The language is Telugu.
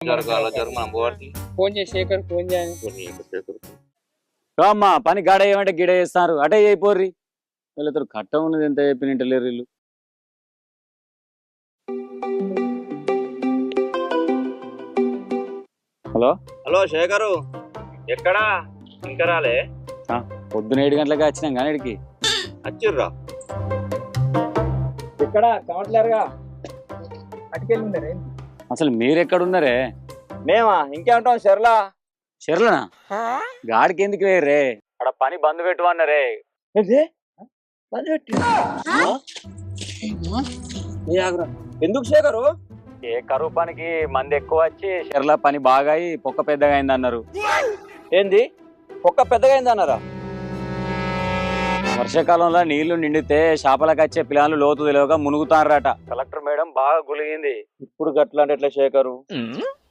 జరగాల జరుగు మనం పోవాలి ఫోన్ చేసి శేఖర్ ఫోన్ చేయని అమ్మా పని గాడ ఏమంటే గిడ చేస్తారు అటే అయిపోర్రి. వీళ్ళతో కట్ట ఉన్నది ఎంత చెప్పిన ఇంటలేరు వీళ్ళు. హలో? హలో శేఖరు ఎక్కడా? ఇంకా రాలే. పొద్దున ఏడు గంటలకు వచ్చినాం కానీ ఇడికి. వచ్చిర్రా. ఎక్కడ? కావట్లేరుగా. అటుకెళ్ళి ఉన్నారే అసలు మీరెక్కడున్నారే? మేమా? ఇంకేమంటాం శర్లా చెర్లనా గాడికి ఎందుకు వేయరే అక్కడ పని బంద్ పెట్టు అన్నారే ఎందుకు శేఖరు ఏ కరువు పనికి మంది ఎక్కువ వచ్చి చెర్ల పని బాగా అయి పొక్క పెద్దగా అయింది అన్నారు ఏంది? ఒక్క పెద్దగా అయింది అన్నారా వర్షాకాలంలో నీళ్ళు నిండితే చేపలకు వచ్చే పిల్లలు లోతు తెలియక మునుగుతారట కలెక్టర్ మేడం బాగా గులిగింది. ఇప్పుడు గట్ల అంటే ఎట్లా శేఖరు?